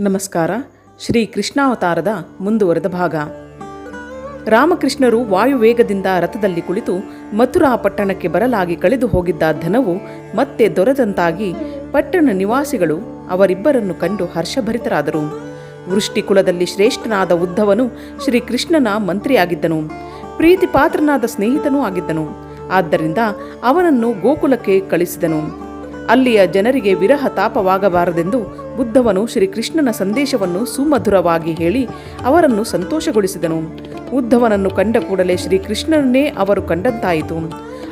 ನಮಸ್ಕಾರ. ಶ್ರೀ ಕೃಷ್ಣಾವತಾರದ ಮುಂದುವರೆದ ಭಾಗ. ರಾಮಕೃಷ್ಣರು ವಾಯುವೇಗದಿಂದ ರಥದಲ್ಲಿ ಕುಳಿತು ಮಥುರಾ ಪಟ್ಟಣಕ್ಕೆ ಬರಲಾಗಿ ಕಳೆದು ಹೋಗಿದ್ದ ಧನವು ಮತ್ತೆ ದೊರೆದಂತಾಗಿ ಪಟ್ಟಣ ನಿವಾಸಿಗಳು ಅವರಿಬ್ಬರನ್ನು ಕಂಡು ಹರ್ಷಭರಿತರಾದರು. ವೃಷ್ಟಿಕುಲದಲ್ಲಿ ಶ್ರೇಷ್ಠನಾದ ಉದ್ಧವನು ಶ್ರೀಕೃಷ್ಣನ ಮಂತ್ರಿಯಾಗಿದ್ದನು. ಪ್ರೀತಿ ಪಾತ್ರನಾದ ಸ್ನೇಹಿತನೂ ಆಗಿದ್ದನು. ಆದ್ದರಿಂದ ಅವನನ್ನು ಗೋಕುಲಕ್ಕೆ ಕಳಿಸಿದನು. ಅಲ್ಲಿಯ ಜನರಿಗೆ ವಿರಹ ತಾಪವಾಗಬಾರದೆಂದು ಬುದ್ಧವನು ಶ್ರೀಕೃಷ್ಣನ ಸಂದೇಶವನ್ನು ಸುಮಧುರವಾಗಿ ಹೇಳಿ ಅವರನ್ನು ಸಂತೋಷಗೊಳಿಸಿದನು. ಉದ್ಧವನನ್ನು ಕಂಡ ಕೂಡಲೇ ಶ್ರೀಕೃಷ್ಣನನ್ನೇ ಅವರು ಕಂಡಂತಾಯಿತು.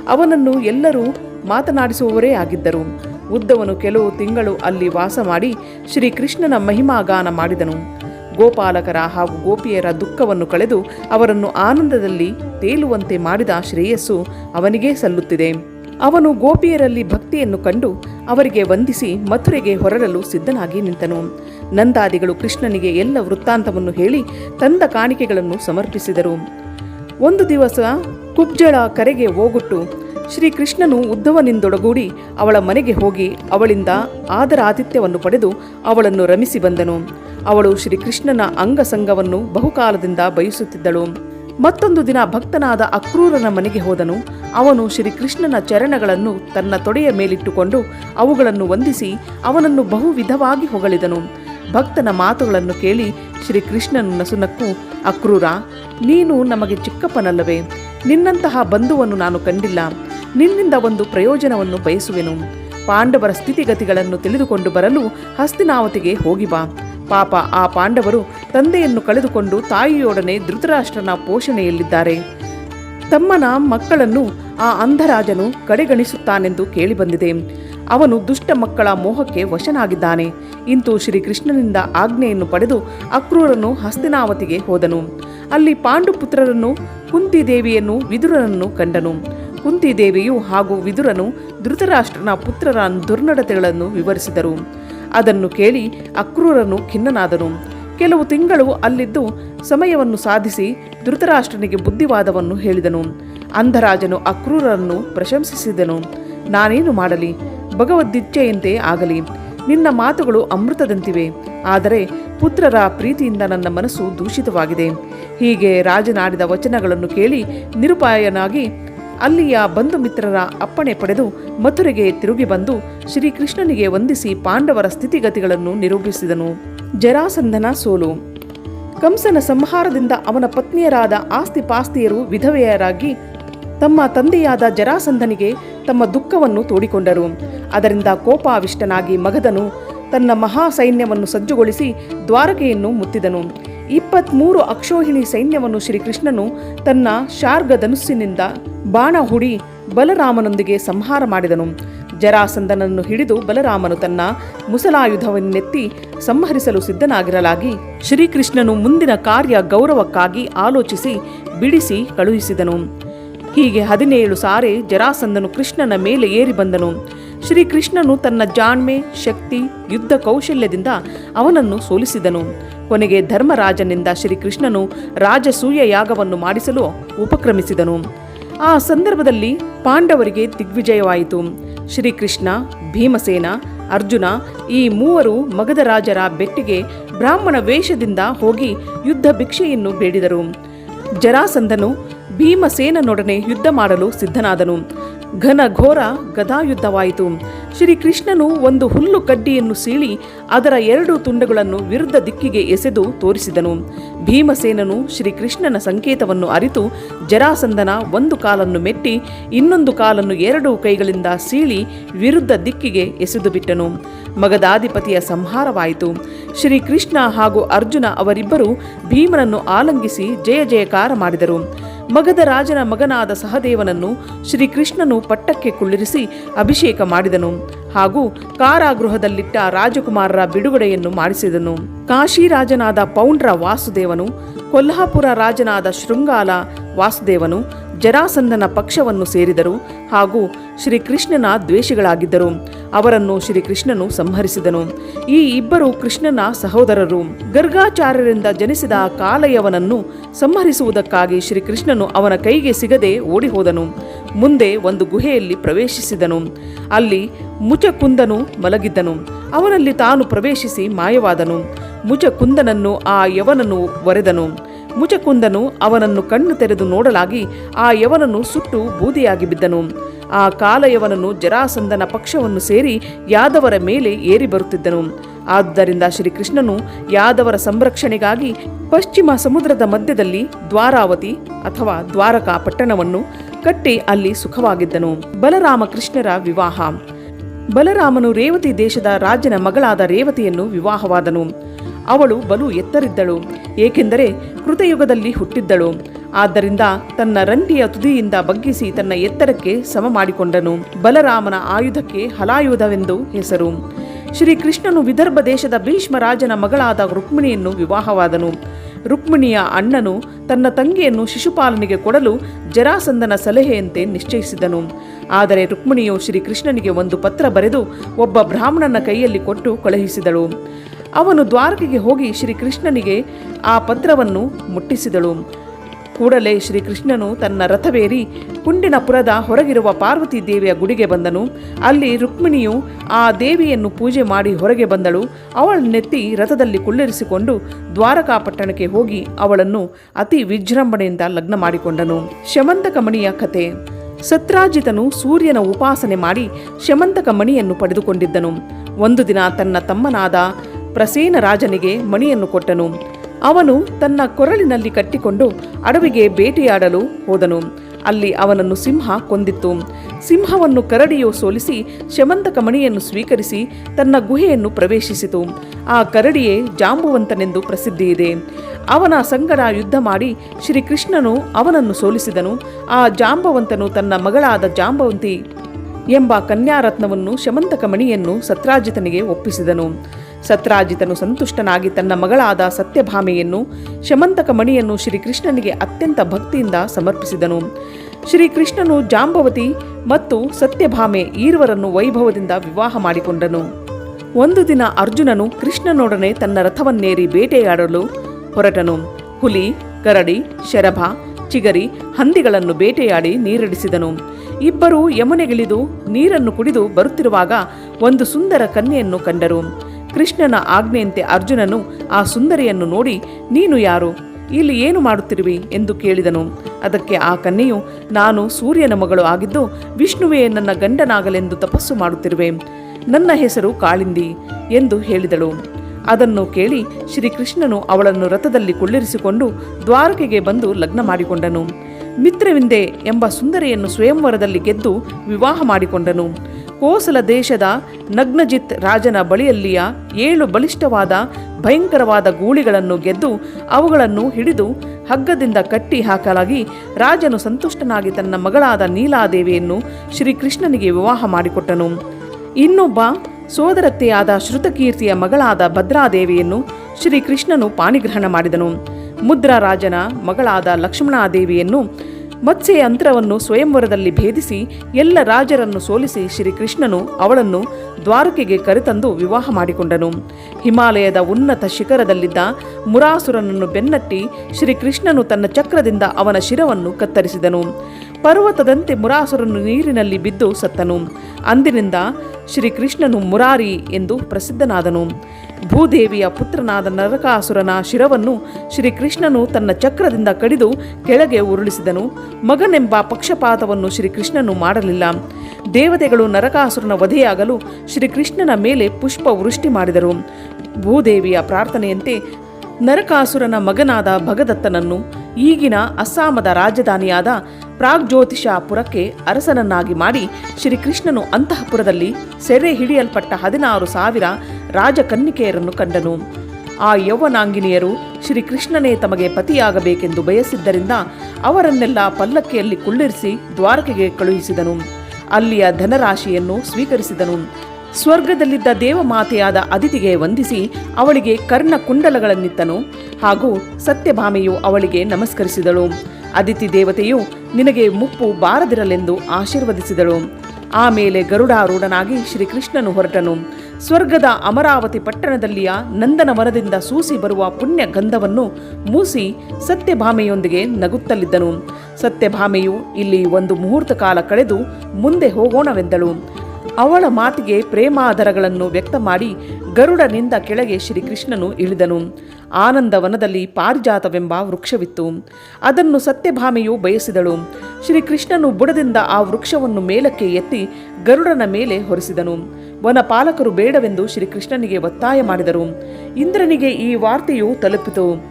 ಅವನನ್ನು ಎಲ್ಲರೂ ಮಾತನಾಡಿಸುವವರೇ ಆಗಿದ್ದರು. ಉದ್ಧವನು ಕೆಲವು ತಿಂಗಳು ಅಲ್ಲಿ ವಾಸ ಮಾಡಿ ಶ್ರೀಕೃಷ್ಣನ ಮಹಿಮಾಗಾನ ಮಾಡಿದನು. ಗೋಪಾಲಕರ ಹಾಗೂ ಗೋಪಿಯರ ದುಃಖವನ್ನು ಕಳೆದು ಅವರನ್ನು ಆನಂದದಲ್ಲಿ ತೇಲುವಂತೆ ಮಾಡಿದ ಶ್ರೇಯಸ್ಸು ಅವನಿಗೇ ಸಲ್ಲುತ್ತಿದೆ. ಅವನು ಗೋಪಿಯರಲ್ಲಿ ಭಕ್ತಿಯನ್ನು ಕಂಡು ಅವರಿಗೆ ವಂದಿಸಿ ಮಥುರೆಗೆ ಹೊರಡಲು ಸಿದ್ಧನಾಗಿ ನಿಂತನು. ನಂದಾದಿಗಳು ಕೃಷ್ಣನಿಗೆ ಎಲ್ಲ ವೃತ್ತಾಂತವನ್ನು ಹೇಳಿ ತಂದ ಕಾಣಿಕೆಗಳನ್ನು ಸಮರ್ಪಿಸಿದರು. ಒಂದು ದಿವಸ ಕುಬ್ಜಳ ಕರೆಗೆ ಹೋಗುಟ್ಟು ಶ್ರೀಕೃಷ್ಣನು ಉದ್ದವನಿಂದೊಡಗೂಡಿ ಅವಳ ಮನೆಗೆ ಹೋಗಿ ಅವಳಿಂದ ಆದರಾತಿಥ್ಯವನ್ನು ಪಡೆದು ಅವಳನ್ನು ರಮಿಸಿ ಬಂದನು. ಅವಳು ಶ್ರೀಕೃಷ್ಣನ ಅಂಗಸಂಗವನ್ನು ಬಹುಕಾಲದಿಂದ ಬಯಸುತ್ತಿದ್ದಳು. ಮತ್ತೊಂದು ದಿನ ಭಕ್ತನಾದ ಅಕ್ರೂರನ ಮನೆಗೆ ಹೋದನು. ಅವನು ಶ್ರೀಕೃಷ್ಣನ ಚರಣಗಳನ್ನು ತನ್ನ ತೊಡೆಯ ಮೇಲಿಟ್ಟುಕೊಂಡು ಅವುಗಳನ್ನು ವಂದಿಸಿ ಅವನನ್ನು ಬಹು ವಿಧವಾಗಿ ಹೊಗಳಿದನು. ಭಕ್ತನ ಮಾತುಗಳನ್ನು ಕೇಳಿ ಶ್ರೀಕೃಷ್ಣನು ನಸುನಕ್ಕು ಅಕ್ರೂರ, ನೀನು ನಮಗೆ ಚಿಕ್ಕಪ್ಪನಲ್ಲವೇ. ನಿನ್ನಂತಹ ಬಂಧುವನ್ನು ನಾನು ಕಂಡಿಲ್ಲ. ನಿನ್ನಿಂದ ಒಂದು ಪ್ರಯೋಜನವನ್ನು ಬಯಸುವೆನು. ಪಾಂಡವರ ಸ್ಥಿತಿಗತಿಗಳನ್ನು ತಿಳಿದುಕೊಂಡು ಬರಲು ಹಸ್ತಿನಾವತಿಗೆ ಹೋಗಿ ಬಾ. ಪಾಪ ಆ ಪಾಂಡವರು ತಂದೆಯನ್ನು ಕಳೆದುಕೊಂಡು ತಾಯಿಯೊಡನೆ ಧೃತರಾಷ್ಟ್ರನ ಪೋಷಣೆಯಲ್ಲಿದ್ದಾರೆ. ತಮ್ಮನ ಮಕ್ಕಳನ್ನು ಆ ಅಂಧರಾಜನು ಕಡೆಗಣಿಸುತ್ತಾನೆಂದು ಕೇಳಿಬಂದಿದೆ. ಅವನು ದುಷ್ಟ ಮಕ್ಕಳ ಮೋಹಕ್ಕೆ ವಶನಾಗಿದ್ದಾನೆ. ಇಂತೂ ಶ್ರೀಕೃಷ್ಣನಿಂದ ಆಜ್ಞೆಯನ್ನು ಪಡೆದು ಅಕ್ರೂರನು ಹಸ್ತಿನಾವತಿಗೆ ಹೋದನು. ಅಲ್ಲಿ ಪಾಂಡುಪುತ್ರರನ್ನು, ಕುಂತಿದೇವಿಯನ್ನು ವಿದುರನನ್ನು ಕಂಡನು. ಕುಂತಿದೇವಿಯು ಹಾಗೂ ವಿದುರನು ಧೃತರಾಷ್ಟ್ರನ ಪುತ್ರರ ದುರ್ನಡತೆಗಳನ್ನು ವಿವರಿಸಿದರು. ಅದನ್ನು ಕೇಳಿ ಅಕ್ರೂರನು ಖಿನ್ನನಾದನು. ಕೆಲವು ತಿಂಗಳು ಅಲ್ಲಿದ್ದು ಸಮಯವನ್ನು ಸಾಧಿಸಿ ಧೃತರಾಷ್ಟ್ರನಿಗೆ ಬುದ್ಧಿವಾದವನ್ನು ಹೇಳಿದನು. ಅಂಧರಾಜನು ಅಕ್ರೂರನ್ನು ಪ್ರಶಂಸಿಸಿದನು. ನಾನೇನು ಮಾಡಲಿ? ಭಗವದ್ದಿಚ್ಛೆಯಂತೆ ಆಗಲಿ. ನಿನ್ನ ಮಾತುಗಳು ಅಮೃತದಂತಿವೆ. ಆದರೆ ಪುತ್ರರ ಪ್ರೀತಿಯಿಂದ ನನ್ನ ಮನಸ್ಸು ದೂಷಿತವಾಗಿದೆ. ಹೀಗೆ ರಾಜನಾಡಿದ ವಚನಗಳನ್ನು ಕೇಳಿ ನಿರುಪಾಯನಾಗಿ ಅಲ್ಲಿಯ ಬಂಧು ಮಿತ್ರರ ಅಪ್ಪಣೆ ಪಡೆದು ಮಥುರೆಗೆ ತಿರುಗಿ ಬಂದು ಶ್ರೀಕೃಷ್ಣನಿಗೆ ವಂದಿಸಿ ಪಾಂಡವರ ಸ್ಥಿತಿಗತಿಗಳನ್ನು ನಿರೂಪಿಸಿದನು. ಜರಾಸಂಧನ ಸೋಲು. ಕಂಸನ ಸಂಹಾರದಿಂದ ಅವನ ಪತ್ನಿಯರಾದ ಆಸ್ತಿ ಪಾಸ್ತಿಯರು ವಿಧವೆಯರಾಗಿ ತಮ್ಮ ತಂದೆಯಾದ ಜರಾಸಂಧನಿಗೆ ತಮ್ಮ ದುಃಖವನ್ನು ತೋಡಿಕೊಂಡರು. ಅದರಿಂದ ಕೋಪಾವಿಷ್ಟನಾಗಿ ಮಗದನು ತನ್ನ ಮಹಾ ಸೈನ್ಯವನ್ನು ಸಜ್ಜುಗೊಳಿಸಿ ದ್ವಾರಕೆಯನ್ನು ಮುತ್ತಿದನು. ಇಪ್ಪತ್ಮೂರು ಅಕ್ಷೋಹಿಣಿ ಸೈನ್ಯವನ್ನು ಶ್ರೀಕೃಷ್ಣನು ತನ್ನ ಶಾರ್ಗಧನುಸ್ಸಿನಿಂದ ಬಾಣ ಹುಡಿ ಬಲರಾಮನೊಂದಿಗೆ ಸಂಹಾರ ಮಾಡಿದನು. ಜರಾಸಂದನನ್ನು ಹಿಡಿದು ಬಲರಾಮನು ತನ್ನ ಮುಸಲಾಯುಧವನ್ನೆತ್ತಿ ಸಂಹರಿಸಲು ಸಿದ್ಧನಾಗಿರಲಾಗಿ ಶ್ರೀಕೃಷ್ಣನು ಮುಂದಿನ ಕಾರ್ಯ ಗೌರವಕ್ಕಾಗಿ ಆಲೋಚಿಸಿ ಬಿಡಿಸಿ ಕಳುಹಿಸಿದನು. ಹೀಗೆ ಹದಿನೇಳು ಸಾರಿ ಜರಾಸಂದನು ಕೃಷ್ಣನ ಮೇಲೆ ಏರಿ ಬಂದನು. ಶ್ರೀಕೃಷ್ಣನು ತನ್ನ ಜಾಣ್ಮೆ, ಶಕ್ತಿ, ಯುದ್ಧ ಕೌಶಲ್ಯದಿಂದ ಅವನನ್ನು ಸೋಲಿಸಿದನು. ಕೊನೆಗೆ ಧರ್ಮರಾಜನಿಂದ ಶ್ರೀಕೃಷ್ಣನು ರಾಜಸೂಯ ಯಾಗವನ್ನು ಮಾಡಿಸಲು ಉಪಕ್ರಮಿಸಿದನು. ಆ ಸಂದರ್ಭದಲ್ಲಿ ಪಾಂಡವರಿಗೆ ದಿಗ್ವಿಜಯವಾಯಿತು. ಶ್ರೀಕೃಷ್ಣ, ಭೀಮಸೇನ, ಅರ್ಜುನ ಈ ಮೂವರು ಮಗಧರಾಜರ ಬೆಟ್ಟಿಗೆ ಬ್ರಾಹ್ಮಣ ವೇಷದಿಂದ ಹೋಗಿ ಯುದ್ಧ ಭಿಕ್ಷೆಯನ್ನು ಬೇಡಿದರು. ಜರಾಸಂಧನು ಭೀಮಸೇನನೊಡನೆ ಯುದ್ಧ ಮಾಡಲು ಸಿದ್ಧನಾದನು. ಘನ ಘೋರ ಗದಾಯುದ್ಧವಾಯಿತು. ಶ್ರೀಕೃಷ್ಣನು ಒಂದು ಹುಲ್ಲು ಕಡ್ಡಿಯನ್ನು ಸೀಳಿ ಅದರ ಎರಡು ತುಂಡುಗಳನ್ನು ವಿರುದ್ಧ ದಿಕ್ಕಿಗೆ ಎಸೆದು ತೋರಿಸಿದನು. ಭೀಮಸೇನನು ಶ್ರೀಕೃಷ್ಣನ ಸಂಕೇತವನ್ನು ಅರಿತು ಜರಾಸಂದನ ಒಂದು ಕಾಲನ್ನು ಮೆಟ್ಟಿ ಇನ್ನೊಂದು ಕಾಲನ್ನು ಎರಡು ಕೈಗಳಿಂದ ಸೀಳಿ ವಿರುದ್ಧ ದಿಕ್ಕಿಗೆ ಎಸೆದು ಬಿಟ್ಟನು. ಮಗದಾಧಿಪತಿಯ ಸಂಹಾರವಾಯಿತು. ಶ್ರೀಕೃಷ್ಣ ಹಾಗೂ ಅರ್ಜುನ ಅವರಿಬ್ಬರು ಭೀಮನನ್ನು ಆಲಂಗಿಸಿ ಜಯ ಜಯಕಾರ ಮಾಡಿದರು. ಮಗಧ ರಾಜನ ಮಗನಾದ ಸಹದೇವನನ್ನು ಶ್ರೀಕೃಷ್ಣನು ಪಟ್ಟಕ್ಕೆ ಕುಳ್ಳಿರಿಸಿ ಅಭಿಷೇಕ ಮಾಡಿದನು. ಹಾಗೂ ಕಾರಾಗೃಹದಲ್ಲಿಟ್ಟ ರಾಜಕುಮಾರರ ಬಿಡುಗಡೆಯನ್ನು ಮಾಡಿಸಿದನು. ಕಾಶಿ ರಾಜನಾದ ಪೌಂಡ್ರ ವಾಸುದೇವನು, ಕೊಲ್ಹಾಪುರ ರಾಜನಾದ ಶೃಂಗಾಲ ವಾಸುದೇವನು ಜರಾಸಂಧನ ಪಕ್ಷವನ್ನು ಸೇರಿದರು ಹಾಗೂ ಶ್ರೀಕೃಷ್ಣನ ದ್ವೇಷಿಗಳಾಗಿದ್ದರು. ಅವರನ್ನು ಶ್ರೀಕೃಷ್ಣನು ಸಂಹರಿಸಿದನು. ಈ ಇಬ್ಬರು ಕೃಷ್ಣನ ಸಹೋದರರು ಗರ್ಗಾಚಾರ್ಯರಿಂದ ಜನಿಸಿದ ಕಾಲಯವನನ್ನು ಸಂಹರಿಸುವುದಕ್ಕಾಗಿ ಶ್ರೀಕೃಷ್ಣನು ಅವನ ಕೈಗೆ ಸಿಗದೆ ಓಡಿಹೋದನು. ಮುಂದೆ ಒಂದು ಗುಹೆಯಲ್ಲಿ ಪ್ರವೇಶಿಸಿದನು. ಅಲ್ಲಿ ಮುಚಕುಂದನು ಮಲಗಿದ್ದನು. ಅವನಲ್ಲಿ ತಾನು ಪ್ರವೇಶಿಸಿ ಮಾಯವಾದನು. ಮುಚಕುಂದನನ್ನು ಆ ಯವನನು ಒರೆದನು. ಮುಜಕುಂದನು ಅವನನ್ನು ಕಣ್ಣು ತೆರೆದು ನೋಡಲಾಗಿ ಆ ಯವನನ್ನು ಸುಟ್ಟು ಬೂದಿಯಾಗಿ ಬಿದ್ದನು. ಆ ಕಾಲಯವನನು ಜರಾಸಂದನ ಪಕ್ಷವನ್ನು ಸೇರಿ ಯಾದವರ ಮೇಲೆ ಏರಿ ಬರುತ್ತಿದ್ದನು. ಆದ್ದರಿಂದ ಶ್ರೀಕೃಷ್ಣನು ಯಾದವರ ಸಂರಕ್ಷಣೆಗಾಗಿ ಪಶ್ಚಿಮ ಸಮುದ್ರದ ಮಧ್ಯದಲ್ಲಿ ದ್ವಾರಾವತಿ ಅಥವಾ ದ್ವಾರಕಾ ಪಟ್ಟಣವನ್ನು ಕಟ್ಟಿ ಅಲ್ಲಿ ಸುಖವಾಗಿದ್ದನು. ಬಲರಾಮ ಕೃಷ್ಣರ ವಿವಾಹ. ಬಲರಾಮನು ರೇವತಿ ದೇಶದ ರಾಜನ ಮಗಳಾದ ರೇವತಿಯನ್ನು ವಿವಾಹವಾದನು. ಅವಳು ಬಲು ಎತ್ತರಿದ್ದಳು, ಏಕೆಂದರೆ ಕೃತಯುಗದಲ್ಲಿ ಹುಟ್ಟಿದ್ದಳು. ಆದ್ದರಿಂದ ತನ್ನ ರಂಡಿಯ ತುದಿಯಿಂದ ಬಗ್ಗಿಸಿ ತನ್ನ ಎತ್ತರಕ್ಕೆ ಸಮ ಮಾಡಿಕೊಂಡನು ಬಲರಾಮನ ಆಯುಧಕ್ಕೆ ಹಲಾಯುಧವೆಂದು ಹೆಸರು. ಶ್ರೀಕೃಷ್ಣನು ವಿದರ್ಭ ದೇಶದ ಭೀಷ್ಮರಾಜನ ಮಗಳಾದ ರುಕ್ಮಿಣಿಯನ್ನು ವಿವಾಹವಾದನು. ರುಕ್ಮಿಣಿಯ ಅಣ್ಣನು ತನ್ನ ತಂಗಿಯನ್ನು ಶಿಶುಪಾಲನಿಗೆ ಕೊಡಲು ಜರಾಸಂದನ ಸಲಹೆಯಂತೆ ನಿಶ್ಚಯಿಸಿದನು. ಆದರೆ ರುಕ್ಮಿಣಿಯು ಶ್ರೀಕೃಷ್ಣನಿಗೆ ಒಂದು ಪತ್ರ ಬರೆದು ಒಬ್ಬ ಬ್ರಾಹ್ಮಣನ ಕೈಯಲ್ಲಿ ಕೊಟ್ಟು ಕಳುಹಿಸಿದಳು. ಅವನು ದ್ವಾರಕೆಗೆ ಹೋಗಿ ಶ್ರೀಕೃಷ್ಣನಿಗೆ ಆ ಪತ್ರವನ್ನು ಮುಟ್ಟಿಸಿದಳು. ಕೂಡಲೇ ಶ್ರೀಕೃಷ್ಣನು ತನ್ನ ರಥವೇರಿ ಕುಂಡಿನಪುರದ ಹೊರಗಿರುವ ಪಾರ್ವತಿ ದೇವಿಯ ಗುಡಿಗೆ ಬಂದನು. ಅಲ್ಲಿ ರುಕ್ಮಿಣಿಯು ಆ ದೇವಿಯನ್ನು ಪೂಜೆ ಮಾಡಿ ಹೊರಗೆ ಬಂದಳು. ಅವಳನ್ನೆತ್ತಿ ರಥದಲ್ಲಿ ಕುಳ್ಳಿರಿಸಿಕೊಂಡು ದ್ವಾರಕಾಪಟ್ಟಣಕ್ಕೆ ಹೋಗಿ ಅವಳನ್ನು ಅತಿ ವಿಜೃಂಭಣೆಯಿಂದ ಲಗ್ನ ಮಾಡಿಕೊಂಡನು. ಶಮಂತಕಮಣಿಯ ಕಥೆ ಸತ್ರಾಜಿತನು ಸೂರ್ಯನ ಉಪಾಸನೆ ಮಾಡಿ ಶಮಂತಕ ಮಣಿಯನ್ನು ಪಡೆದುಕೊಂಡಿದ್ದನು. ಒಂದು ದಿನ ತನ್ನ ತಮ್ಮನಾದ ಪ್ರಸೇನ ರಾಜನಿಗೆ ಮಣಿಯನ್ನು ಕೊಟ್ಟನು. ಅವನು ತನ್ನ ಕೊರಳಿನಲ್ಲಿ ಕಟ್ಟಿಕೊಂಡು ಅಡವಿಗೆ ಬೇಟೆಯಾಡಲು ಹೋದನು. ಅಲ್ಲಿ ಅವನನ್ನು ಸಿಂಹ ಕೊಂದಿತ್ತು. ಸಿಂಹವನ್ನು ಕರಡಿಯು ಸೋಲಿಸಿ ಶಮಂತಕ ಮಣಿಯನ್ನು ಸ್ವೀಕರಿಸಿ ತನ್ನ ಗುಹೆಯನ್ನು ಪ್ರವೇಶಿಸಿತು. ಆ ಕರಡಿಯೇ ಜಾಂಬುವಂತನೆಂದು ಪ್ರಸಿದ್ಧಿಯಿದೆ ಅವನ ಸಂಗಡ ಯುದ್ಧ ಮಾಡಿ ಶ್ರೀಕೃಷ್ಣನು ಅವನನ್ನು ಸೋಲಿಸಿದನು. ಆ ಜಾಂಬವಂತನು ತನ್ನ ಮಗಳಾದ ಜಾಂಬವಂತಿ ಎಂಬ ಕನ್ಯಾರತ್ನವನ್ನು ಶಮಂತಕ ಮಣಿಯನ್ನು ಸತ್ರಾಜಿತನಿಗೆ ಒಪ್ಪಿಸಿದನು. ಸತ್ರಾಜಿತನು ಸಂತುಷ್ಟನಾಗಿ ತನ್ನ ಮಗಳಾದ ಸತ್ಯಭಾಮೆಯನ್ನು, ಶಮಂತಕ ಮಣಿಯನ್ನು ಶ್ರೀಕೃಷ್ಣನಿಗೆ ಅತ್ಯಂತ ಭಕ್ತಿಯಿಂದ ಸಮರ್ಪಿಸಿದನು. ಶ್ರೀಕೃಷ್ಣನು ಜಾಂಬವತಿ ಮತ್ತು ಸತ್ಯಭಾಮೆ ಈರ್ವರನ್ನು ವೈಭವದಿಂದ ವಿವಾಹ ಮಾಡಿಕೊಂಡನು. ಒಂದು ದಿನ ಅರ್ಜುನನು ಕೃಷ್ಣನೊಡನೆ ತನ್ನ ರಥವನ್ನೇರಿ ಬೇಟೆಯಾಡಲು ಹೊರಟನು. ಹುಲಿ, ಕರಡಿ, ಶರಭ, ಚಿಗರಿ ಹಂದಿಗಳನ್ನು ಬೇಟೆಯಾಡಿ ನೀರಡಿಸಿದನು. ಇಬ್ಬರೂ ಯಮುನೆಗಿಳಿದು ನೀರನ್ನು ಕುಡಿದು ಬರುತ್ತಿರುವಾಗ ಒಂದು ಸುಂದರ ಕನ್ಯೆಯನ್ನು ಕಂಡರು. ಕೃಷ್ಣನ ಆಜ್ಞೆಯಂತೆ ಅರ್ಜುನನು ಆ ಸುಂದರಿಯನ್ನು ನೋಡಿ, ನೀನು ಯಾರು? ಇಲ್ಲಿ ಏನು ಮಾಡುತ್ತಿರುವಿ? ಎಂದು ಕೇಳಿದನು. ಅದಕ್ಕೆ ಆ ಕನ್ಯೆಯು, ನಾನು ಸೂರ್ಯನ ಮಗಳು ಆಗಿದ್ದು, ವಿಷ್ಣುವೇ ನನ್ನ ಗಂಡನಾಗಲೆಂದು ತಪಸ್ಸು ಮಾಡುತ್ತಿರುವೆ. ನನ್ನ ಹೆಸರು ಕಾಳಿಂದಿ ಎಂದು ಹೇಳಿದಳು. ಅದನ್ನು ಕೇಳಿ ಶ್ರೀಕೃಷ್ಣನು ಅವಳನ್ನು ರಥದಲ್ಲಿ ಕುಳ್ಳಿರಿಸಿಕೊಂಡು ದ್ವಾರಕೆಗೆ ಬಂದು ಲಗ್ನ ಮಾಡಿಕೊಂಡನು. ಮಿತ್ರವಿಂದೆ ಎಂಬ ಸುಂದರಿಯನ್ನು ಸ್ವಯಂವರದಲ್ಲಿ ಗೆದ್ದು ವಿವಾಹ ಮಾಡಿಕೊಂಡನು. ಕೋಸಲ ದೇಶದ ನಗ್ನಜಿತ್ ರಾಜನ ಬಳಿಯಲ್ಲಿಯ ಏಳು ಬಲಿಷ್ಠವಾದ ಭಯಂಕರವಾದ ಗೂಳಿಗಳನ್ನು ಗೆದ್ದು ಅವುಗಳನ್ನು ಹಿಡಿದು ಹಗ್ಗದಿಂದ ಕಟ್ಟಿ ಹಾಕಲಾಗಿ ರಾಜನು ಸಂತುಷ್ಟನಾಗಿ ತನ್ನ ಮಗಳಾದ ನೀಲಾದೇವಿಯನ್ನು ಶ್ರೀಕೃಷ್ಣನಿಗೆ ವಿವಾಹ ಮಾಡಿಕೊಟ್ಟನು. ಇನ್ನೊಬ್ಬ ಸೋದರತ್ತೆಯಾದ ಶ್ರುತಕೀರ್ತಿಯ ಮಗಳಾದ ಭದ್ರಾದೇವಿಯನ್ನು ಶ್ರೀಕೃಷ್ಣನು ಪಾಣಿಗ್ರಹಣ ಮಾಡಿದನು. ಮುದ್ರಾ ರಾಜನ ಮಗಳಾದ ಲಕ್ಷ್ಮಣಾದೇವಿಯನ್ನು ಮತ್ಸ್ಯ ಯಂತ್ರವನ್ನು ಸ್ವಯಂವರದಲ್ಲಿ ಭೇದಿಸಿ ಎಲ್ಲ ರಾಜರನ್ನು ಸೋಲಿಸಿ ಶ್ರೀಕೃಷ್ಣನು ಅವಳನ್ನು ದ್ವಾರಕೆಗೆ ಕರೆತಂದು ವಿವಾಹ ಮಾಡಿಕೊಂಡನು. ಹಿಮಾಲಯದ ಉನ್ನತ ಶಿಖರದಲ್ಲಿದ್ದ ಮುರಾಸುರನನ್ನು ಬೆನ್ನಟ್ಟಿ ಶ್ರೀಕೃಷ್ಣನು ತನ್ನ ಚಕ್ರದಿಂದ ಅವನ ಶಿರವನ್ನು ಕತ್ತರಿಸಿದನು. ಪರ್ವತದಂತೆ ಮುರಾಸುರನು ನೀರಿನಲ್ಲಿ ಬಿದ್ದು ಸತ್ತನು. ಅಂದಿನಿಂದ ಶ್ರೀಕೃಷ್ಣನು ಮುರಾರಿ ಎಂದು ಪ್ರಸಿದ್ಧನಾದನು. ಭೂದೇವಿಯ ಪುತ್ರನಾದ ನರಕಾಸುರನ ಶಿರವನ್ನು ಶ್ರೀಕೃಷ್ಣನು ತನ್ನ ಚಕ್ರದಿಂದ ಕಡಿದು ಕೆಳಗೆ ಉರುಳಿಸಿದನು. ಮಗನೆಂಬ ಪಕ್ಷಪಾತವನ್ನು ಶ್ರೀಕೃಷ್ಣನು ಮಾಡಲಿಲ್ಲ. ದೇವತೆಗಳು ನರಕಾಸುರನ ವಧೆಯಾಗಲು ಶ್ರೀಕೃಷ್ಣನ ಮೇಲೆ ಪುಷ್ಪ ವೃಷ್ಟಿ ಮಾಡಿದರು. ಭೂದೇವಿಯ ಪ್ರಾರ್ಥನೆಯಂತೆ ನರಕಾಸುರನ ಮಗನಾದ ಭಗದತ್ತನನ್ನು ಈಗಿನ ಅಸ್ಸಾಮದ ರಾಜಧಾನಿಯಾದ ಪ್ರಾಗ್ಜ್ಯೋತಿಷಾಪುರಕ್ಕೆ ಅರಸನನ್ನಾಗಿ ಮಾಡಿ ಶ್ರೀಕೃಷ್ಣನು ಅಂತಃಪುರದಲ್ಲಿ ಸೆರೆ ಹಿಡಿಯಲ್ಪಟ್ಟ ಹದಿನಾರು ಸಾವಿರ ರಾಜಕನ್ನಿಕೆಯರನ್ನು ಕಂಡನು. ಆ ಯೌವನಾಂಗಿನಿಯರು ಶ್ರೀಕೃಷ್ಣನೇ ತಮಗೆ ಪತಿಯಾಗಬೇಕೆಂದು ಬಯಸಿದ್ದರಿಂದ ಅವರನ್ನೆಲ್ಲ ಪಲ್ಲಕ್ಕಿಯಲ್ಲಿ ಕುಳ್ಳಿರಿಸಿ ದ್ವಾರಕೆಗೆ ಕಳುಹಿಸಿದನು. ಅಲ್ಲಿಯ ಧನರಾಶಿಯನ್ನು ಸ್ವೀಕರಿಸಿದನು. ಸ್ವರ್ಗದಲ್ಲಿದ್ದ ದೇವಮಾತೆಯಾದ ಅದಿತಿಗೆ ವಂದಿಸಿ ಅವಳಿಗೆ ಕರ್ಣ ಕುಂಡಲಗಳನ್ನಿತ್ತನು ಹಾಗೂ ಸತ್ಯಭಾಮೆಯು ಅವಳಿಗೆ ನಮಸ್ಕರಿಸಿದಳು. ಅದಿತಿ ದೇವತೆಯು ನಿನಗೆ ಮುಪ್ಪು ಬಾರದಿರಲೆಂದು ಆಶೀರ್ವದಿಸಿದಳು. ಆಮೇಲೆ ಗರುಡಾರೂಢನಾಗಿ ಶ್ರೀಕೃಷ್ಣನು ಹೊರಟನು. ಸ್ವರ್ಗದ ಅಮರಾವತಿ ಪಟ್ಟಣದಲ್ಲಿಯ ನಂದನ ಮರದಿಂದ ಸೂಸಿ ಬರುವ ಪುಣ್ಯ ಗಂಧವನ್ನು ಮೂಸಿ ಸತ್ಯಭಾಮೆಯೊಂದಿಗೆ ನಗುತ್ತಲಿದ್ದನು. ಸತ್ಯಭಾಮೆಯು ಇಲ್ಲಿ ಒಂದು ಮುಹೂರ್ತ ಕಾಲ ಕಳೆದು ಮುಂದೆ ಹೋಗೋಣವೆಂದಳು. ಅವಳ ಮಾತಿಗೆ ಪ್ರೇಮಾದರಗಳನ್ನು ವ್ಯಕ್ತ ಮಾಡಿ ಗರುಡನಿಂದ ಕೆಳಗೆ ಶ್ರೀಕೃಷ್ಣನು ಇಳಿದನು. ಆನಂದವನದಲ್ಲಿ ಪಾರಿಜಾತವೆಂಬ ವೃಕ್ಷವಿತ್ತು. ಅದನ್ನು ಸತ್ಯಭಾಮೆಯು ಬಯಸಿದಳು. ಶ್ರೀಕೃಷ್ಣನು ಬುಡದಿಂದ ಆ ವೃಕ್ಷವನ್ನು ಮೇಲಕ್ಕೆ ಎತ್ತಿ ಗರುಡನ ಮೇಲೆ ಹೊರಿಸಿದನು. ವನಪಾಲಕರು ಬೇಡವೆಂದು ಶ್ರೀಕೃಷ್ಣನಿಗೆ ಒತ್ತಾಯ ಮಾಡಿದರು. ಇಂದ್ರನಿಗೆ ಈ ವಾರ್ತೆಯು ತಲುಪಿತು.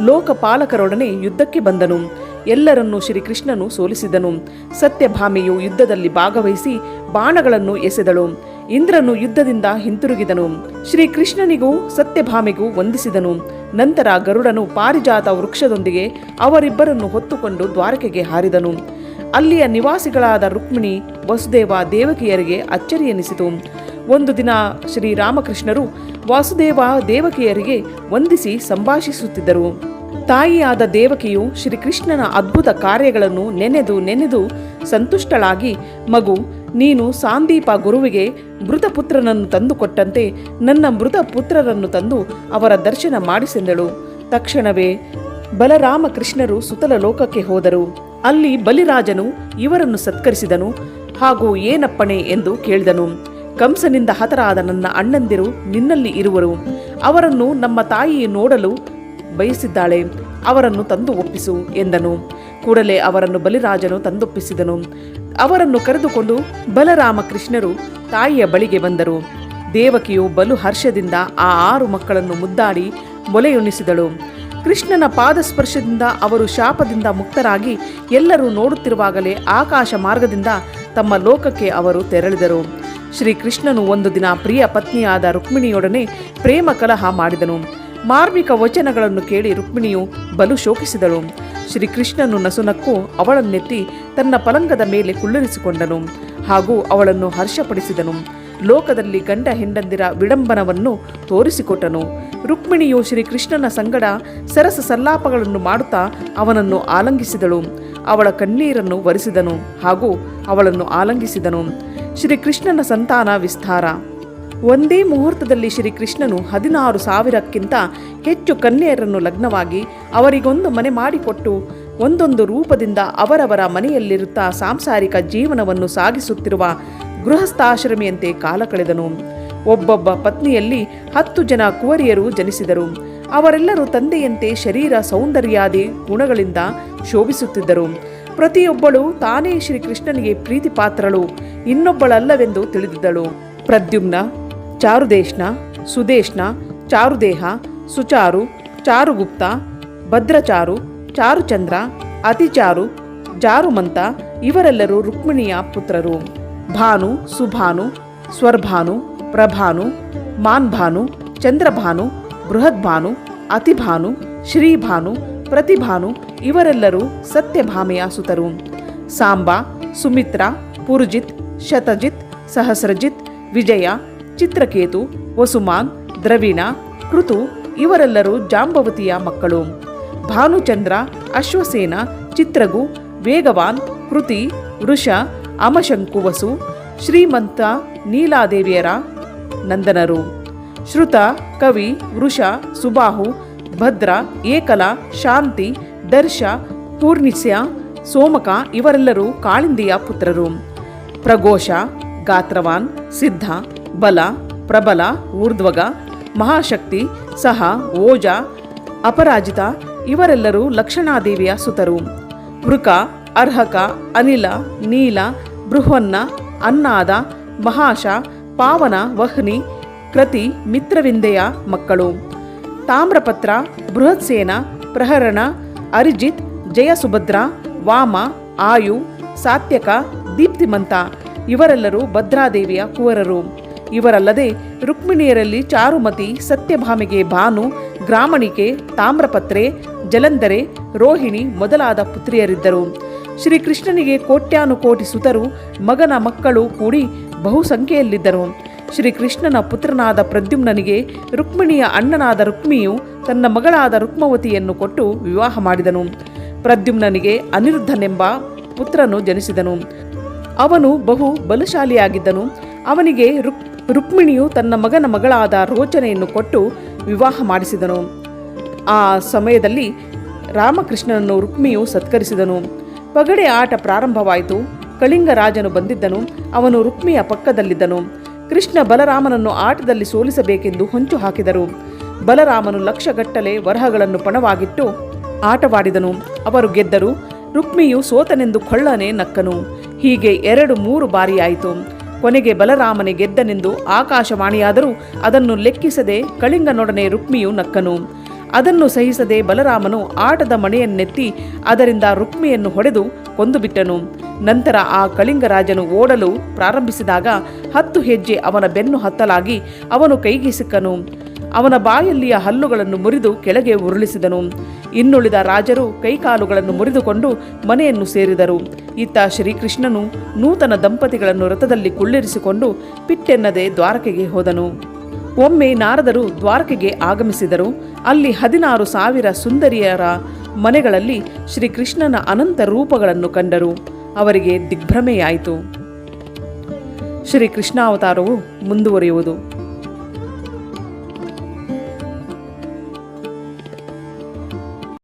ಲೋಕಪಾಲಕರೊಡನೆ ಯುದ್ಧಕ್ಕೆ ಬಂದನು. ಎಲ್ಲರನ್ನೂ ಶ್ರೀಕೃಷ್ಣನು ಸೋಲಿಸಿದನು. ಸತ್ಯಭಾಮೆಯು ಯುದ್ಧದಲ್ಲಿ ಭಾಗವಹಿಸಿ ಬಾಣಗಳನ್ನು ಎಸೆದಳು. ಇಂದ್ರನು ಯುದ್ಧದಿಂದ ಹಿಂತಿರುಗಿದನು. ಶ್ರೀಕೃಷ್ಣನಿಗೂ ಸತ್ಯಭಾಮೆಗೂ ವಂದಿಸಿದನು. ನಂತರ ಗರುಡನು ಪಾರಿಜಾತ ವೃಕ್ಷದೊಂದಿಗೆ ಅವರಿಬ್ಬರನ್ನು ಹೊತ್ತುಕೊಂಡು ದ್ವಾರಕೆಗೆ ಹಾರಿದನು. ಅಲ್ಲಿಯ ನಿವಾಸಿಗಳಾದ ರುಕ್ಮಿಣಿ, ವಸುದೇವ ದೇವಕಿಯರಿಗೆ ಅಚ್ಚರಿಯೆನಿಸಿತು. ಒಂದು ದಿನ ಶ್ರೀರಾಮಕೃಷ್ಣರು ವಾಸುದೇವ ದೇವಕಿಯರಿಗೆ ವಂದಿಸಿ ಸಂಭಾಷಿಸುತ್ತಿದ್ದರು. ತಾಯಿಯಾದ ದೇವಕಿಯು ಶ್ರೀಕೃಷ್ಣನ ಅದ್ಭುತ ಕಾರ್ಯಗಳನ್ನು ನೆನೆದು ನೆನೆದು ಸಂತುಷ್ಟಳಾಗಿ, ಮಗು, ನೀನು ಸಾಂದೀಪ ಗುರುವಿಗೆ ಮೃತಪುತ್ರನನ್ನು ತಂದುಕೊಟ್ಟಂತೆ ನನ್ನ ಮೃತ ಪುತ್ರರನ್ನು ತಂದು ಅವರ ದರ್ಶನ ಮಾಡಿಸೆಂದಳು. ತಕ್ಷಣವೇ ಬಲರಾಮ ಕೃಷ್ಣರು ಸುತಲ ಲೋಕಕ್ಕೆ ಹೋದರು. ಅಲ್ಲಿ ಬಲಿರಾಜನು ಇವರನ್ನು ಸತ್ಕರಿಸಿದನು. ಹಾಗೂ ಏನಪ್ಪಣೆ? ಎಂದು ಕೇಳಿದನು. ಕಂಸನಿಂದ ಹತರಾದ ನನ್ನ ಅಣ್ಣಂದಿರು ನಿನ್ನಲ್ಲಿ ಇರುವರು. ಅವರನ್ನು ನಮ್ಮ ತಾಯಿ ನೋಡಲು ಬಯಸಿದ್ದಾಳೆ, ಅವರನ್ನು ತಂದು ಒಪ್ಪಿಸು ಎಂದನು. ಕೂಡಲೇ ಅವರನ್ನು ಬಲಿರಾಜನು ತಂದೊಪ್ಪಿಸಿದನು. ಅವರನ್ನು ಕರೆದುಕೊಂಡು ಬಲರಾಮ ಕೃಷ್ಣರು ತಾಯಿಯ ಬಳಿಗೆ ಬಂದರು. ದೇವಕಿಯು ಬಲು ಹರ್ಷದಿಂದ ಆ ಆರು ಮಕ್ಕಳನ್ನು ಮುದ್ದಾಡಿ ಮೊಲೆಯುಣಿಸಿದಳು ಕೃಷ್ಣನ ಪಾದಸ್ಪರ್ಶದಿಂದ ಅವರು ಶಾಪದಿಂದ ಮುಕ್ತರಾಗಿ ಎಲ್ಲರೂ ನೋಡುತ್ತಿರುವಾಗಲೇ ಆಕಾಶ ಮಾರ್ಗದಿಂದ ತಮ್ಮ ಲೋಕಕ್ಕೆ ಅವರು ತೆರಳಿದರು. ಶ್ರೀಕೃಷ್ಣನು ಒಂದು ದಿನ ಪ್ರಿಯ ಪತ್ನಿಯಾದ ರುಕ್ಮಿಣಿಯೊಡನೆ ಪ್ರೇಮ ಕಲಹ ಮಾಡಿದನು. ಮಾರ್ಮಿಕ ವಚನಗಳನ್ನು ಕೇಳಿ ರುಕ್ಮಿಣಿಯು ಬಲು ಶೋಕಿಸಿದಳು. ಶ್ರೀಕೃಷ್ಣನು ನಸುನಕ್ಕು ಅವಳನ್ನೆತ್ತಿ ತನ್ನ ಪಲಂಗದ ಮೇಲೆ ಕುಳ್ಳರಿಸಿಕೊಂಡನು ಹಾಗೂ ಅವಳನ್ನು ಹರ್ಷಪಡಿಸಿದನು. ಲೋಕದಲ್ಲಿ ಗಂಡ ಹೆಂಡಂದಿರ ವಿಡಂಬನವನ್ನು ತೋರಿಸಿಕೊಟ್ಟನು. ರುಕ್ಮಿಣಿಯು ಶ್ರೀಕೃಷ್ಣನ ಸಂಗಡ ಸರಸ ಸಲ್ಲಾಪಗಳನ್ನು ಮಾಡುತ್ತಾ ಅವನನ್ನು ಆಲಂಗಿಸಿದಳು. ಅವಳ ಕಣ್ಣೀರನ್ನು ವರಿಸಿದನು ಹಾಗೂ ಅವಳನ್ನು ಆಲಂಗಿಸಿದನು. ಶ್ರೀಕೃಷ್ಣನ ಸಂತಾನ ವಿಸ್ತಾರ. ಒಂದೇ ಮುಹೂರ್ತದಲ್ಲಿ ಶ್ರೀಕೃಷ್ಣನು ಹದಿನಾರು ಸಾವಿರಕ್ಕಿಂತ ಹೆಚ್ಚು ಕನ್ಯೆಯರನ್ನು ಲಗ್ನವಾಗಿ ಅವರಿಗೊಂದು ಮನೆ ಮಾಡಿಕೊಟ್ಟು ಒಂದೊಂದು ರೂಪದಿಂದ ಅವರವರ ಮನೆಯಲ್ಲಿರುತ್ತಾ ಸಾಂಸಾರಿಕ ಜೀವನವನ್ನು ಸಾಗಿಸುತ್ತಿರುವ ಗೃಹಸ್ಥಾಶ್ರಮಿಯಂತೆ ಕಾಲ ಕಳೆದನು. ಒಬ್ಬೊಬ್ಬ ಪತ್ನಿಯಲ್ಲಿ ಹತ್ತು ಜನ ಕುವರಿಯರು ಜನಿಸಿದರು. ಅವರೆಲ್ಲರೂ ತಂದೆಯಂತೆ ಶರೀರ ಸೌಂದರ್ಯಾದಿ ಗುಣಗಳಿಂದ ಶೋಭಿಸುತ್ತಿದ್ದರು. ಪ್ರತಿಯೊಬ್ಬಳು ತಾನೇ ಶ್ರೀಕೃಷ್ಣನಿಗೆ ಪ್ರೀತಿ ಪಾತ್ರಳು ಇನ್ನೊಬ್ಬಳಲ್ಲವೆಂದು ತಿಳಿದಿದ್ದಳು. ಪ್ರದ್ಯುಮ್ನ ಚಾರುದೇಶ್ನ, ಸುದೇಶ್ನ, ಚಾರುದೇಹ, ಸುಚಾರು, ಚಾರುಗುಪ್ತ, ಭದ್ರಚಾರು, ಚಾರುಚಂದ್ರ, ಅತಿಚಾರು, ಜಾರುಮಂತ ಇವರೆಲ್ಲರೂ ರುಕ್ಮಿಣಿಯ ಪುತ್ರರು. ಭಾನು, ಸುಭಾನು, ಸ್ವರ್ಭಾನು, ಪ್ರಭಾನು, ಮಾನ್ಭಾನು, ಚಂದ್ರಭಾನು, ಬೃಹದ್ಭಾನು, ಅತಿಭಾನು, ಶ್ರೀಭಾನು, ಪ್ರತಿಭಾನು ಇವರೆಲ್ಲರೂ ಸತ್ಯಭಾಮೆಯ ಸುತರು. ಸಾಂಬಾ, ಸುಮಿತ್ರ, ಪುರುಜಿತ್, ಶತಜಿತ್, ಸಹಸ್ರಜಿತ್, ವಿಜಯ ಚಿತ್ರಕೇತು, ವಸುಮಾನ್, ದ್ರವೀಣ, ಕೃತು ಇವರೆಲ್ಲರೂ ಜಾಂಬವತಿಯ ಮಕ್ಕಳು. ಭಾನುಚಂದ್ರ, ಅಶ್ವಸೇನ, ಚಿತ್ರಗು, ವೇಗವಾನ್, ಕೃತಿ, ವೃಷ, ಅಮಶಂಕು ವಸು, ಶ್ರೀಮಂತ ನೀಲಾದೇವಿಯರ ನಂದನರು. ಶ್ರುತ, ಕವಿ, ವೃಷ, ಸುಬಾಹು, ಭದ್ರ, ಏಕಲ, ಶಾಂತಿ, ದರ್ಶ, ಪೂರ್ಣಿಸ್ಯ, ಸೋಮಕ ಇವರೆಲ್ಲರೂ ಕಾಳಿಂದಿಯ ಪುತ್ರರು. ಪ್ರಘೋಷ, ಗಾತ್ರವಾನ್, ಸಿದ್ಧ ಬಲ, ಪ್ರಬಲ, ಊರ್ಧ್ವಗ, ಮಹಾಶಕ್ತಿ, ಸಹ, ಓಜ, ಅಪರಾಜಿತ ಇವರೆಲ್ಲರೂ ಲಕ್ಷಣಾದೇವಿಯ ಸುತರು. ವೃಕ, ಅರ್ಹಕ, ಅನಿಲ, ನೀಲ, ಬೃಹನ್ನ, ಅನ್ನಾದ, ಮಹಾಶ, ಪಾವನ, ವಹ್ನಿ, ಕೃತಿ, ಮಿತ್ರವಿಂದೆಯ ಮಕ್ಕಳು. ತಾಮ್ರಪತ್ರ, ಬೃಹತ್ಸೇನ, ಪ್ರಹರಣ, ಅರಿಜಿತ್, ಜಯಸುಭದ್ರ, ವಾಮ, ಆಯು, ಸಾತ್ಯಕ, ದೀಪ್ತಿಮಂತ ಇವರೆಲ್ಲರೂ ಭದ್ರಾದೇವಿಯ ಕುವರರು. ಇವರಲ್ಲದೆ ರುಕ್ಮಿಣಿಯರಲ್ಲಿ ಚಾರುಮತಿ, ಸತ್ಯಭಾಮಿಗೆ ಭಾನು, ಗ್ರಾಮಣಿಕೆ, ತಾಮ್ರಪತ್ರೆ, ಜಲಂಧರೆ, ರೋಹಿಣಿ ಮೊದಲಾದ ಪುತ್ರಿಯರಿದ್ದರು. ಶ್ರೀಕೃಷ್ಣನಿಗೆ ಕೋಟ್ಯಾನುಕೋಟಿ ಸುತರು, ಮಗನ ಮಕ್ಕಳು ಕೂಡಿ ಬಹುಸಂಖ್ಯೆಯಲ್ಲಿದ್ದರು. ಶ್ರೀಕೃಷ್ಣನ ಪುತ್ರನಾದ ಪ್ರದ್ಯುಮ್ನನಿಗೆ ರುಕ್ಮಿಣಿಯ ಅಣ್ಣನಾದ ರುಕ್ಮಿಯು ತನ್ನ ಮಗಳಾದ ರುಕ್ಮವತಿಯನ್ನು ಕೊಟ್ಟು ವಿವಾಹ ಮಾಡಿದನು. ಪ್ರದ್ಯುಮ್ನನಿಗೆ ಅನಿರುದ್ಧನೆಂಬ ಪುತ್ರನು ಜನಿಸಿದನು. ಅವನು ಬಹು ಬಲಶಾಲಿಯಾಗಿದ್ದನು. ಅವನಿಗೆ ರುಕ್ ರುಕ್ಮಿಣಿಯು ತನ್ನ ಮಗನ ಮಗಳಾದ ರೋಚನೆಯನ್ನು ಕೊಟ್ಟು ವಿವಾಹ ಮಾಡಿಸಿದನು. ಆ ಸಮಯದಲ್ಲಿ ರಾಮಕೃಷ್ಣನನ್ನು ರುಕ್ಮಿಯು ಸತ್ಕರಿಸಿದನು. ಪಗಡೆ ಆಟ ಪ್ರಾರಂಭವಾಯಿತು. ಕಳಿಂಗ ರಾಜನು ಬಂದಿದ್ದನು. ಅವನು ರುಕ್ಮಿಯ ಪಕ್ಕದಲ್ಲಿದ್ದನು. ಕೃಷ್ಣ ಬಲರಾಮನನ್ನು ಆಟದಲ್ಲಿ ಸೋಲಿಸಬೇಕೆಂದು ಹೊಂಚು ಹಾಕಿದರು. ಬಲರಾಮನು ಲಕ್ಷಗಟ್ಟಲೆ ವರಹಗಳನ್ನು ಪಣವಾಗಿಟ್ಟು ಆಟವಾಡಿದನು. ಅವರು ಗೆದ್ದರು. ರುಕ್ಮಿಯು ಸೋತನೆಂದು ಕೊಳ್ಳನೆ ನಕ್ಕನು. ಹೀಗೆ ಎರಡು ಮೂರು ಬಾರಿಯಾಯಿತು ಕೊನೆಗೆ ಬಲರಾಮನೆ ಗೆದ್ದನೆಂದು ಆಕಾಶವಾಣಿಯಾದರೂ ಅದನ್ನು ಲೆಕ್ಕಿಸದೆ ಕಳಿಂಗನೊಡನೆ ರುಕ್ಮಿಯು ನಕ್ಕನು. ಅದನ್ನು ಸಹಿಸದೆ ಬಲರಾಮನು ಆಟದ ಮಣೆಯನ್ನೆತ್ತಿ ಅದರಿಂದ ರುಕ್ಮಿಯನ್ನು ಹೊಡೆದು ಕೊಂದುಬಿಟ್ಟನು. ನಂತರ ಆ ಕಳಿಂಗರಾಜನು ಓಡಲು ಪ್ರಾರಂಭಿಸಿದಾಗ ಹತ್ತು ಹೆಜ್ಜೆ ಅವನ ಬೆನ್ನು ಹತ್ತಲಾಗಿ ಅವನು ಕೈಗೆ ಸಿಕ್ಕನು. ಅವನ ಬಾಯಲ್ಲಿಯ ಹಲ್ಲುಗಳನ್ನು ಮುರಿದು ಕೆಳಗೆ ಉರುಳಿಸಿದನು. ಇನ್ನುಳಿದ ರಾಜರು ಕೈಕಾಲುಗಳನ್ನು ಮುರಿದುಕೊಂಡು ಮನೆಯನ್ನು ಸೇರಿದರು. ಇತ್ತ ಶ್ರೀಕೃಷ್ಣನು ನೂತನ ದಂಪತಿಗಳನ್ನು ರಥದಲ್ಲಿ ಕುಳ್ಳಿರಿಸಿಕೊಂಡು ಪಿಟ್ಟೆನ್ನದೆ ದ್ವಾರಕೆಗೆ ಹೋದನು. ಒಮ್ಮೆ ನಾರದರು ದ್ವಾರಕೆಗೆ ಆಗಮಿಸಿದರು. ಅಲ್ಲಿ ಹದಿನಾರು ಸಾವಿರ ಸುಂದರಿಯರ ಮನೆಗಳಲ್ಲಿ ಶ್ರೀಕೃಷ್ಣನ ಅನಂತ ರೂಪಗಳನ್ನು ಕಂಡರು. ಅವರಿಗೆ ದಿಗ್ಭ್ರಮೆಯಾಯಿತು. ಶ್ರೀ ಕೃಷ್ಣಾವತಾರವು ಮುಂದುವರಿಯುವುದು.